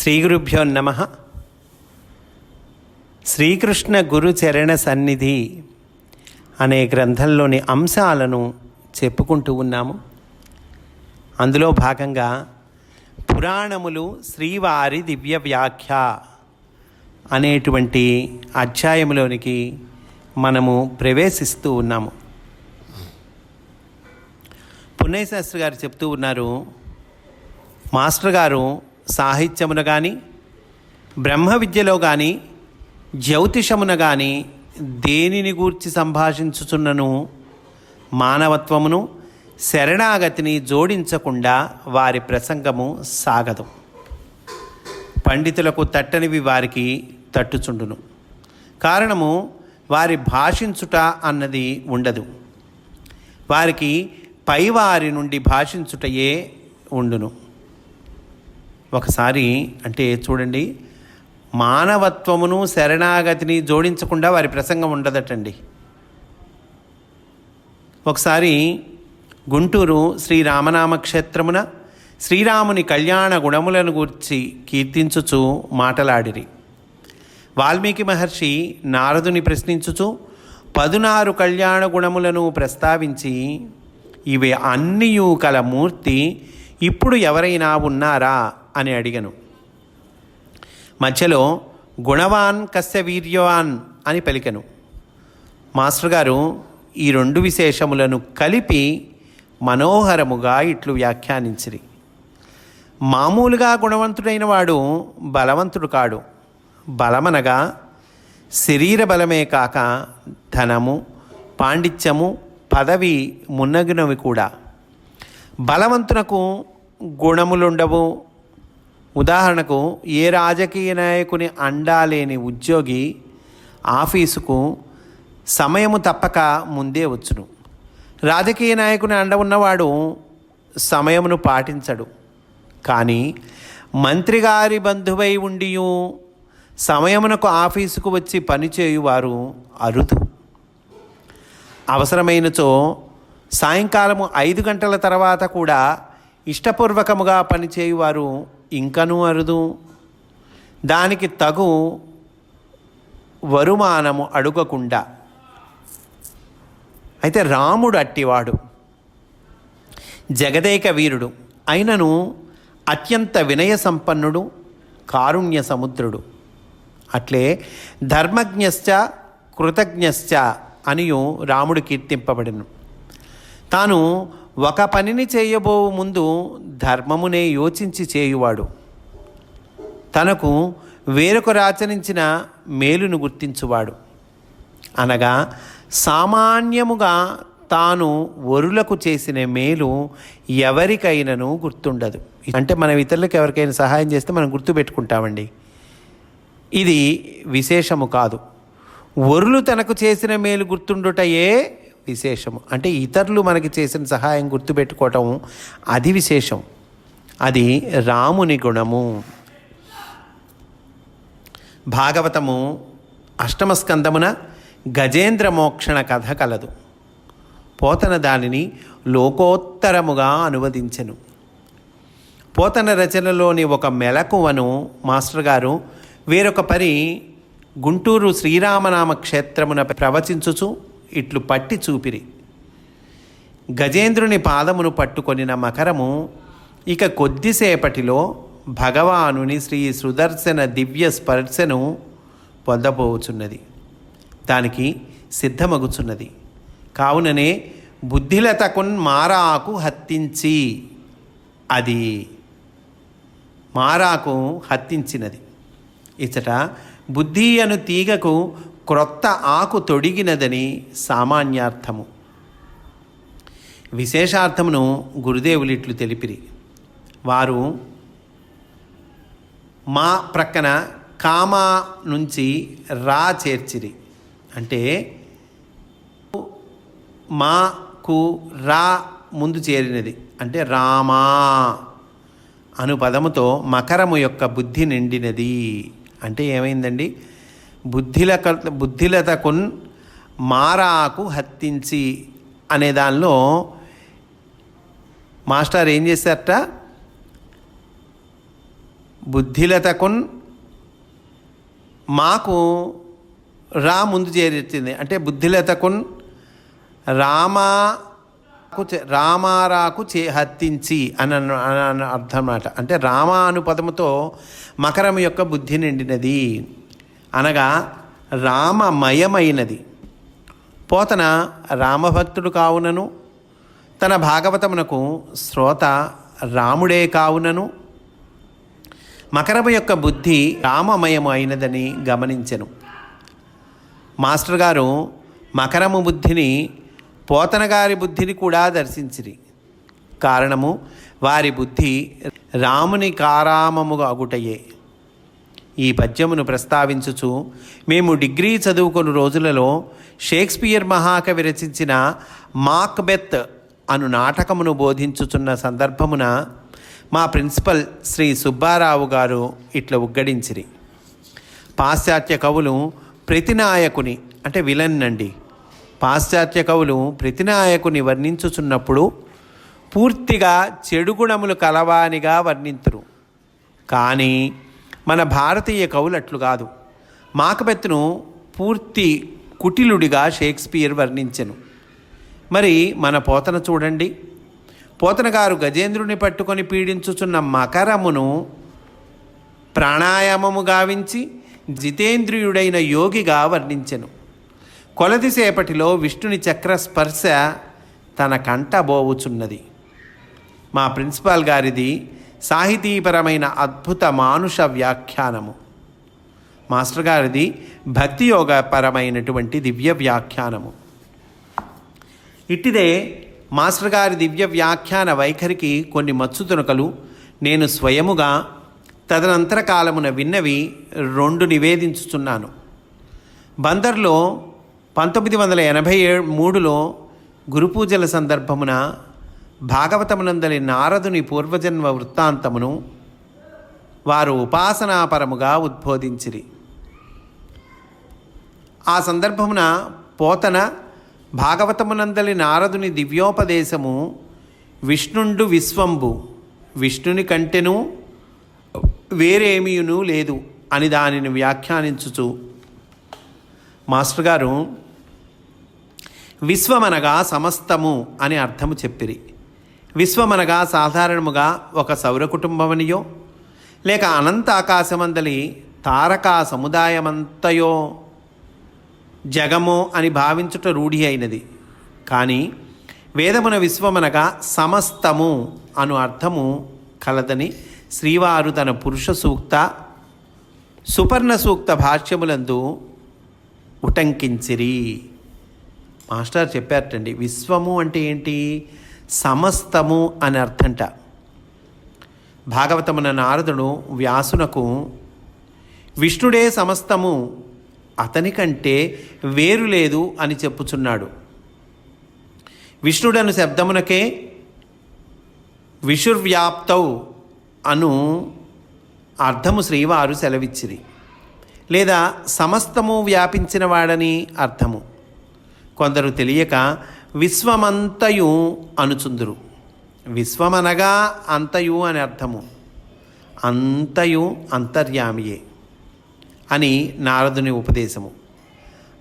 శ్రీగురుభ్యో నమ. శ్రీకృష్ణ గురు చరణ సన్నిధి అనే గ్రంథంలోని అంశాలను చెప్పుకుంటూ ఉన్నాము. అందులో భాగంగా పురాణములు శ్రీవారి దివ్య వ్యాఖ్య అనేటువంటి అధ్యాయంలోనికి మనము ప్రవేశిస్తూ ఉన్నాము. పుణ్యశాస్త్రి గారు చెప్తూ ఉన్నారు మాస్టర్ గారు సాహిత్యమున కానీ బ్రహ్మ విద్యలో కానీ జ్యోతిషమున కానీ దేనిని గూర్చి సంభాషించుచున్నను? మానవత్వమును శరణాగతిని జోడించకుండా వారి ప్రసంగము సాగదు. పండితులకు తట్టనివి వారికి తట్టుచుండును. కారణము వారి భాషించుట అన్నది ఉండదు. వారికి పైవారి నుండి భాషించుటయే ఉండును. ఒకసారి అంటే చూడండి మానవత్వమును శరణాగతిని జోడించకుండా వారి ప్రసంగం ఉండదటండి. ఒకసారి గుంటూరు శ్రీరామనామ క్షేత్రమున శ్రీరాముని కళ్యాణ గుణములను గూర్చి కీర్తించుచు మాటలాడిరి. వాల్మీకి మహర్షి నారదుని ప్రశ్నించుచు పదునారు కళ్యాణ గుణములను ప్రస్తావించి ఇవి అన్నియు కల మూర్తి ఇప్పుడు ఎవరైనా ఉన్నారా? అని అడిగను. మధ్యలో గుణవాన్ కస్య వీర్యవాన్ అని పలికెను. మాస్టర్ గారు ఈ రెండు విశేషములను కలిపి మనోహరముగా ఇట్లు వ్యాఖ్యానించిరి. మామూలుగా గుణవంతుడైన వాడు బలవంతుడు కాడు. బలమనగా శరీర బలమే కాక ధనము పాండిత్యము పదవి మున్నగినవి కూడా. బలవంతునకు గుణములుండవు ఉదాహరణకు ఏ రాజకీయ నాయకుని అండా లేని ఉద్యోగి ఆఫీసుకు సమయము తప్పక ముందే వచ్చును. రాజకీయ నాయకుని అండ ఉన్నవాడు సమయమును పాటించడు. కానీ మంత్రిగారి బంధువై ఉండియు సమయమునకు ఆఫీసుకు వచ్చి పనిచేయువారు అరుదు. అవసరమైనచో సాయంకాలము ఐదు గంటల తర్వాత కూడా ఇష్టపూర్వకముగా పనిచేయువారు ఇంకనూ అరుదు? దానికి తగు వరుమానము అడుగకుండా. అయితే రాముడు అట్టివాడు. జగదేక వీరుడు. అయినను అత్యంత వినయ సంపన్నుడు కారుణ్య సముద్రుడు. అట్లే ధర్మజ్ఞశ్చ కృతజ్ఞశ్చ అనియు రాముడు కీర్తింపబడిను. తాను ఒక పనిని చేయబో ముందు ధర్మమునే యోచించి చేయువాడు. తనకు వేరొకరు ఆచరించిన మేలును గుర్తించువాడు. అనగా సామాన్యముగా తాను వరులకు చేసిన మేలు ఎవరికైనాను గుర్తుండదు. అంటే మనం ఇతరులకు ఎవరికైనా సహాయం చేస్తే మనం గుర్తుపెట్టుకుంటామండి ఇది విశేషము కాదు. వరులు తనకు చేసిన మేలు గుర్తుండుటయే విశేషము. అంటే ఇతరులు మనకి చేసిన సహాయం గుర్తుపెట్టుకోవటం అది విశేషం. అది రాముని గుణము. భాగవతము అష్టమస్కందమున గజేంద్ర మోక్షణ కథ కలదు. పోతన దానిని లోకోత్తరముగా అనువదించెను. పోతన రచనలోని ఒక మెలకువను మాస్టర్ గారు వేరొక పరి గుంటూరు శ్రీరామనామ క్షేత్రమున ప్రవచించుచు ఇట్లు పట్టి చూపిరి. గజేంద్రుని పాదమును పట్టుకొనిన మకరము ఇక కొద్దిసేపటిలో భగవానుని శ్రీ సుదర్శన దివ్య స్పర్శను పొందబోచున్నది. దానికి సిద్ధమగుచున్నది. కావుననే బుద్ధిలతకున్ మారాకు హత్తించి అది మారాకు హత్తించినది. ఇచ్చట బుద్ధి అను తీగకు క్రొత్త ఆకు తొడిగినదని సామాన్యార్థము. విశేషార్థమును గురుదేవులిట్లు తెలిపిరి. వారు మా ప్రక్కన కామా నుంచి రా చేర్చిరి. అంటే మాకు రా ముందు చేరినది. అంటే రామా అను పదముతో మకరము యొక్క బుద్ధి నిండినది. అంటే ఏమైందండి? బుద్ధిలక బుద్ధిలతకున్ మారాకు హత్తించి అనే దానిలో మాస్టర్ ఏం చేశారట? బుద్ధిలతకున్ మాకు రా ముందు చేరింది అంటే బుద్ధిలతకున్ రామాకు చే- రామారాకు చే హత్తించి అని అన్న- అర్థం అన్నమాట. అంటే రామ అను పదముతో మకరం యొక్క బుద్ధి నిండినది. అనగా రామమయమైనది. పోతన రామభక్తుడు కావునను తన భాగవతమునకు శ్రోత రాముడే కావునను మకరము యొక్క బుద్ధి రామమయము అయినదని గమనించెను. మాస్టర్ గారు మకరము బుద్ధిని పోతన గారి బుద్ధిని కూడా దర్శించిరి. కారణము వారి బుద్ధి రాముని కారామముగా అగుటయే. ఈ పద్యమును ప్రస్తావించుచు మేము డిగ్రీ చదువుకొని రోజులలో షేక్స్పియర్ మహాకవి రచించిన మాక్బెత్ అను నాటకమును బోధించుచున్న సందర్భమున మా ప్రిన్సిపల్ శ్రీ సుబ్బారావు గారు ఇట్లా ఉగ్గడించిరి. పాశ్చాత్య కవులు ప్రతినాయకుని అంటే విలన్ అండి పాశ్చాత్య కవులు ప్రతినాయకుని వర్ణించుచున్నప్పుడు పూర్తిగా చెడు గుణములు కలవానిగా వర్ణింతురు. కానీ మన భారతీయ కవులు అట్లు కాదు. మాకబెత్తును పూర్తి కుటిలుడిగా షేక్స్పియర్ వర్ణించెను. మరి మన పోతన చూడండి. పోతన గారు గజేంద్రుని పట్టుకొని పీడించుచున్న మకరమును ప్రాణాయామము గావించి జితేంద్రియుడైన యోగిగా వర్ణించెను. కొలదిసేపటిలో విష్ణుని చక్ర స్పర్శ తన కంట బోవుచున్నది. మా ప్రిన్సిపాల్ గారిది సాహితీపరమైన అద్భుత మానుష వ్యాఖ్యానము. మాస్టర్ గారిది భక్తి యోగపరమైనటువంటి దివ్య వ్యాఖ్యానము. ఇట్టిదే మాస్టర్ గారి దివ్య వ్యాఖ్యాన వైఖరికి కొన్ని మచ్చు తునకలు నేను స్వయముగా తదనంతర కాలమున విన్నవి రెండు నివేదించుచున్నాను. బందర్లో పంతొమ్మిది వందల ఎనభై ఏడు మూడులో గురుపూజల సందర్భమున భాగవతమునందలి నారదుని పూర్వజన్మ వృత్తాంతమును వారు ఉపాసనాపరముగా ఉద్బోధించిరి. ఆ సందర్భమున పోతన భాగవతమునందలి నారదుని దివ్యోపదేశము విష్ణుండు విశ్వంబు విష్ణుని కంటెను వేరేమీయును లేదు అని దానిని వ్యాఖ్యానించుచు. మాస్టర్ గారు విశ్వమనగా సమస్తము అని అర్థము చెప్పిరి. విశ్వమనగా సాధారణముగా ఒక సౌర కుటుంబమనియో లేక అనంత ఆకాశమందలి తారకా సముదాయమంతయో జగము అని భావించుట రూఢి అయినది. కానీ వేదమున విశ్వమనగా సమస్తము అను అర్థము కలదని శ్రీవారు తన పురుష సూక్త సుపర్ణ సూక్త భాష్యములందు ఉటంకించిరి. మాస్టర్ చెప్పారటండి విశ్వము అంటే ఏంటి? సమస్తము అని అర్థంట. భాగవతమున నారదుడు వ్యాసునకు విష్ణుడే సమస్తము అతని కంటే వేరు లేదు అని చెప్పుచున్నాడు. విష్ణుడను శబ్దమునకే విషుర్వ్యాప్తౌ అను అర్థము శ్రీవారు సెలవిచ్చిరి. లేదా సమస్తము వ్యాపించిన వాడని అర్థము. కొందరు తెలియక విశ్వమంతయు అనుచుందురు. విశ్వమనగా అంతయు అని అర్థము. అంతయు అంతర్యామియే అని నారదుని ఉపదేశము.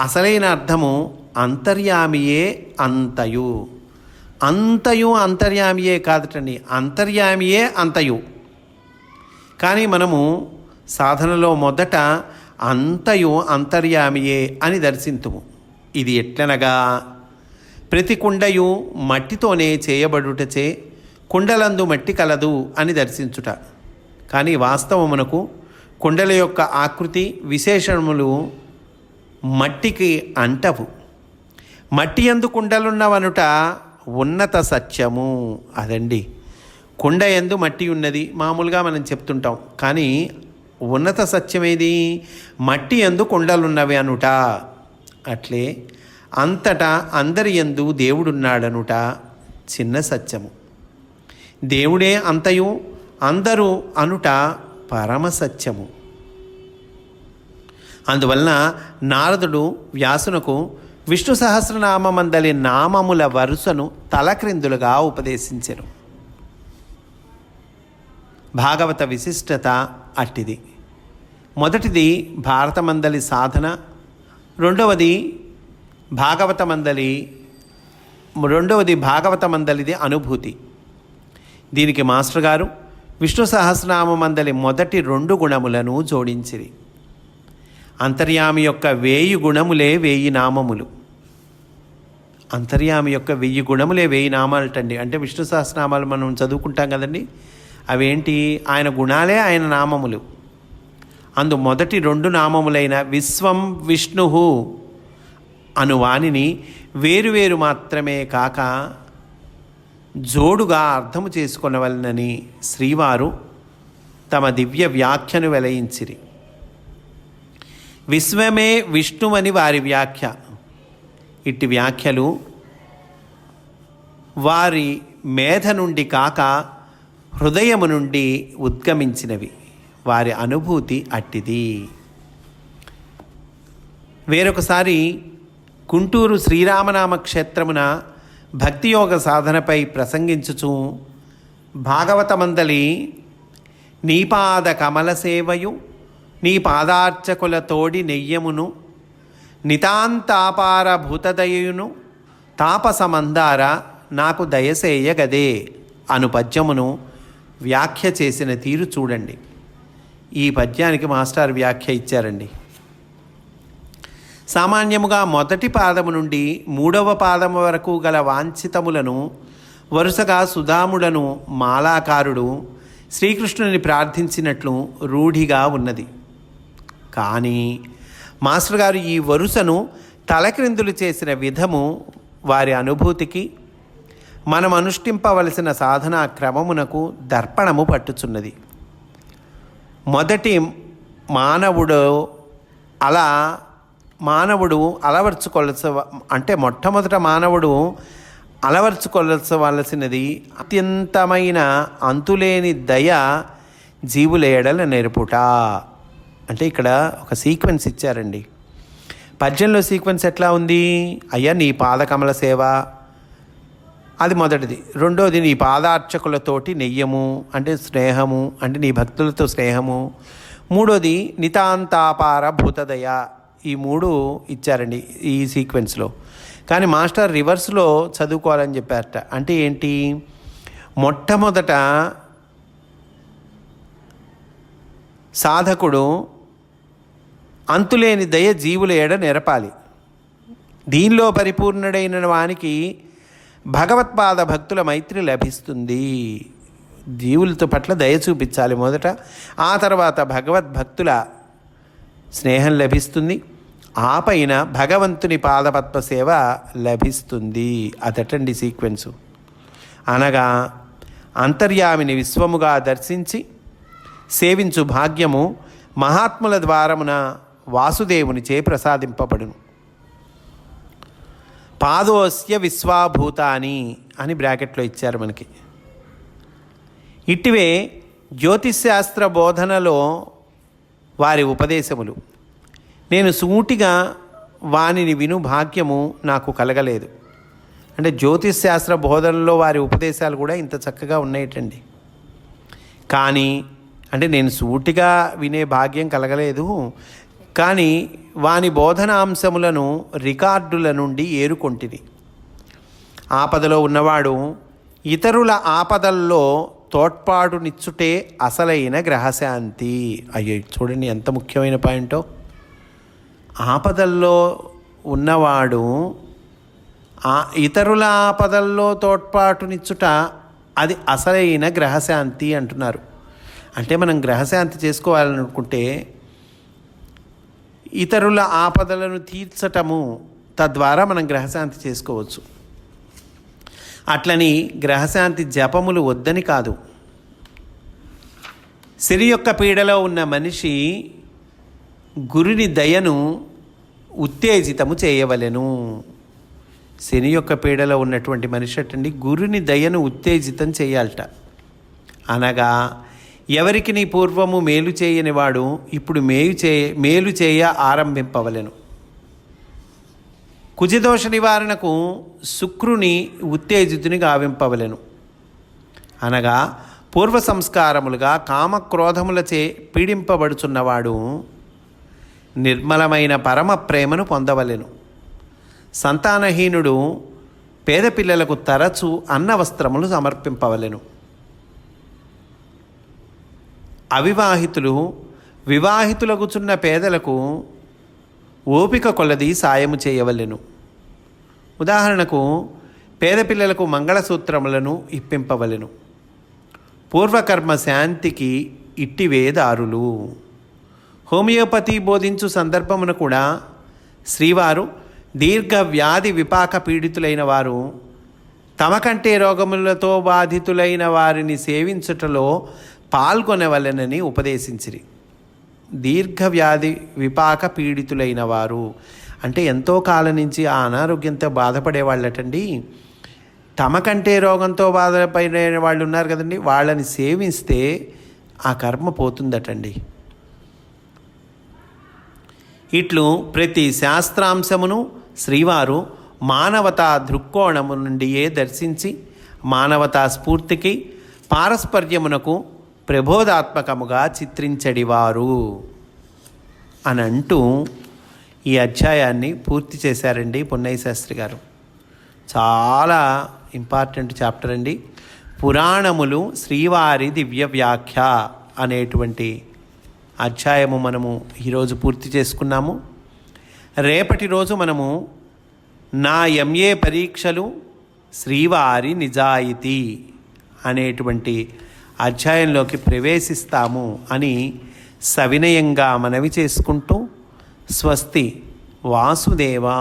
అసలైన అర్థము అంతర్యామియే అంతయు. అంతయు అంతర్యామియే కాదటండి. అంతర్యామియే అంతయు. కానీ మనము సాధనలో మొదట అంతయు అంతర్యామియే అని దర్శింతుము. ఇది ఎట్లనగా ప్రతి కుండయు మట్టితోనే చేయబడుటచే కుండలందు మట్టి కలదు అని దర్శించుట. కానీ వాస్తవమునకు కుండల యొక్క ఆకృతి విశేషణములు మట్టికి అంటవు. మట్టి ఎందు కుండలున్నవనుట ఉన్నత సత్యము. అదండి. కుండ ఎందు మట్టి ఉన్నది మామూలుగా మనం చెప్తుంటాం. కానీ ఉన్నత సత్యమేది? మట్టి ఎందు కుండలున్నవి అనుట. అట్లే అంతటా అందరి ఎందు దేవుడున్నాడనుట చిన్న సత్యము. దేవుడే అంతయు అందరూ అనుట పరమ సత్యము. అందువలన నారదుడు వ్యాసునకు విష్ణు సహస్రనామందలి నామముల వరుసను తలక్రిందులుగా ఉపదేశించెను. భాగవత విశిష్టత అట్టిది. మొదటిది భారతమందలి సాధన రెండవది భాగవత మందలి రెండవది భాగవత మందలిది అనుభూతి. దీనికి మాస్టర్ గారు విష్ణు సహస్రనామ మందలి మొదటి రెండు గుణములను జోడించిరి. అంతర్యామి యొక్క వేయి గుణములే వేయి నామములు. అంతర్యామి యొక్క వెయ్యి గుణములే వెయ్యి నామాలటండి. అంటే విష్ణు సహస్రనామాలు మనం చదువుకుంటాం కదండి. అవేంటి? ఆయన గుణాలే ఆయన నామములు. అందు మొదటి రెండు నామములైన విశ్వం విష్ణు అను వానిని వేరువేరు మాత్రమే కాక జోడుగా అర్థము చేసుకొనవలనని శ్రీవారు తమ దివ్య వ్యాఖ్యను వెలయించిరి. విశ్వమే విష్ణువని వారి వ్యాఖ్య. ఇట్టి వ్యాఖ్యలు వారి మేధ నుండి కాక హృదయము నుండి ఉద్గమించినవి. వారి అనుభూతి అట్టిది. వేరొకసారి గుంటూరు శ్రీరామనామ క్షేత్రమున భక్తియోగ సాధనపై ప్రసంగించుచు భాగవతమందలి నీపాద కమల సేవయు నీ పాదార్చకుల తోడి నెయ్యమును నితాంతాపార భూతదయును తాపసమందార నాకు దయసేయగదే అను పద్యమును వ్యాఖ్య చేసిన తీరు చూడండి. ఈ పద్యానికి మాస్టర్ వ్యాఖ్య ఇచ్చారండి. సామాన్యముగా మొదటి పాదము నుండి మూడవ పాదము వరకు గల వాంఛితములను వరుసగా సుధాముడను మాలాకారుడు శ్రీకృష్ణుని ప్రార్థించినట్లు రూఢిగా ఉన్నది. కానీ మాస్టర్ గారు ఈ వరుసను తలక్రిందులు చేసిన విధము వారి అనుభూతికి మనం అనుష్ఠింపవలసిన సాధనా క్రమమునకు దర్పణము పట్టుచున్నది. మొదటి మానవుడు అలా మానవుడు అలవర్చుకోవలసి అంటే మొట్టమొదట మానవుడు అలవర్చుకొలసవలసినది అత్యంతమైన అంతులేని దయ జీవులేయడల నేర్పుట. అంటే ఇక్కడ ఒక సీక్వెన్స్ ఇచ్చారండి. పద్యంలో సీక్వెన్స్ ఎట్లా ఉంది? అయ్యా నీ పాదకమల సేవ. అది మొదటిది. రెండోది నీ పాదార్చకులతోటి నెయ్యము అంటే స్నేహము అంటే నీ భక్తులతో స్నేహము. మూడోది నితాంతాపార భూతదయ. ఈ మూడు ఇచ్చారండి ఈ సీక్వెన్స్లో. కానీ మాస్టర్ రివర్స్లో చదువుకోవాలని చెప్పారట. అంటే ఏంటి? మొట్టమొదట సాధకుడు అంతులేని దయ జీవుల ఏడ నెరపాలి. దీనిలో పరిపూర్ణుడైన వానికి భగవత్పాద భక్తుల మైత్రి లభిస్తుంది. జీవులతో పట్ల దయ చూపించాలి మొదట. ఆ తర్వాత భగవద్భక్తుల స్నేహం లభిస్తుంది. ఆ పైన భగవంతుని పాదపద్మ సేవ లభిస్తుంది. అదటండి సీక్వెన్సు. అనగా అంతర్యామిని విశ్వముగా దర్శించి సేవించు భాగ్యము మహాత్ముల ద్వారమున వాసుదేవుని చే ప్రసాదింపబడును. పాదోస్య విశ్వాభూతాని అని బ్రాకెట్లో ఇచ్చారు మనకి. ఇటివే జ్యోతిశాస్త్ర బోధనలో వారి ఉపదేశములు. నేను సూటిగా వానిని విను భాగ్యము నాకు కలగలేదు. అంటే జ్యోతిశాస్త్ర బోధనలో వారి ఉపదేశాలు కూడా ఇంత చక్కగా ఉన్నాయటండి. కానీ అంటే నేను సూటిగా వినే భాగ్యం కలగలేదు. కానీ వాని బోధనాంశములను రికార్డుల నుండి ఏరుకొంటిది ఆపదలో ఉన్నవాడు ఇతరుల ఆపదల్లో తోడ్పాటునిచ్చుటే అసలైన గ్రహశాంతి. అయ్యో చూడండి ఎంత ముఖ్యమైన పాయింటో. ఆపదల్లో ఉన్నవాడు ఆ ఇతరుల ఆపదల్లో తోడ్పాటునిచ్చుట అది అసలైన గ్రహశాంతి అంటున్నారు. అంటే మనం గ్రహశాంతి చేసుకోవాలనుకుంటే ఇతరుల ఆపదలను తీర్చటము తద్వారా మనం గ్రహశాంతి చేసుకోవచ్చు. అట్లని గ్రహశాంతి జపములు వద్దని కాదు. సిరి యొక్క పీడలో ఉన్న మనిషి గురుని దయను ఉత్తేజితము చేయవలెను. శని యొక్క పీడలో ఉన్నటువంటి మనిషి అటండి గురుని దయను ఉత్తేజితం చేయాలట. అనగా ఎవరికి నీ పూర్వము మేలు చేయని వాడు ఇప్పుడు మేలు చే మేలు చేయ ఆరంభింపవలెను. కుజదోష నివారణకు శుక్రుని ఉత్తేజితుని గావింపవలెను. అనగా పూర్వ సంస్కారములుగా కామక్రోధములచే పీడింపబడుచున్నవాడు నిర్మలమైన పరమ ప్రేమను పొందవలెను. సంతానహీనుడు పేద పిల్లలకు తరచు అన్న వస్త్రములు సమర్పింపవలెను. అవివాహితులు వివాహితులగుచున్న పేదలకు ఓపిక కొలది సాయము చేయవలెను. ఉదాహరణకు పేద పిల్లలకు మంగళసూత్రములను ఇప్పింపవలెను. పూర్వకర్మ శాంతికి ఇట్టివే దారులు హోమియోపతి బోధించు సందర్భమున కూడా శ్రీవారు దీర్ఘ వ్యాధి విపాక పీడితులైన వారు తమ కంటే రోగములతో బాధితులైన వారిని సేవించుటలో పాల్గొనవలెనని ఉపదేశించిరి. దీర్ఘ వ్యాధి విపాక పీడితులైన వారు అంటే ఎంతో కాలం నుంచి ఆ అనారోగ్యంతో బాధపడే వాళ్ళటండి. తమ కంటే రోగంతో బాధపడే వాళ్ళు ఉన్నారు కదండి. వాళ్ళని సేవిస్తే ఆ కర్మ పోతుందటండి. ఇట్లు ప్రతి శాస్త్రాంశమును శ్రీవారు మానవతా దృక్కోణము నుండియే దర్శించి మానవతా స్ఫూర్తికి పారస్పర్యమునకు ప్రబోధాత్మకముగా చిత్రించడివారు. అని అంటూ ఈ అధ్యాయాన్ని పూర్తి చేశారండి పున్నయ్య శాస్త్రి గారు. చాలా ఇంపార్టెంట్ చాప్టర్ అండి. పురాణములు శ్రీవారి దివ్య వ్యాఖ్య అనేటువంటి అధ్యాయము మనము ఈరోజు పూర్తి చేసుకున్నాము. రేపటి రోజు మనము నా ఎంఏ పరీక్షలు శ్రీవారి నిజాయితీ అనేటువంటి అధ్యాయంలోకి ప్రవేశిస్తాము అని సవినయంగా మనవి చేసుకుంటూ స్వస్తి వాసుదేవా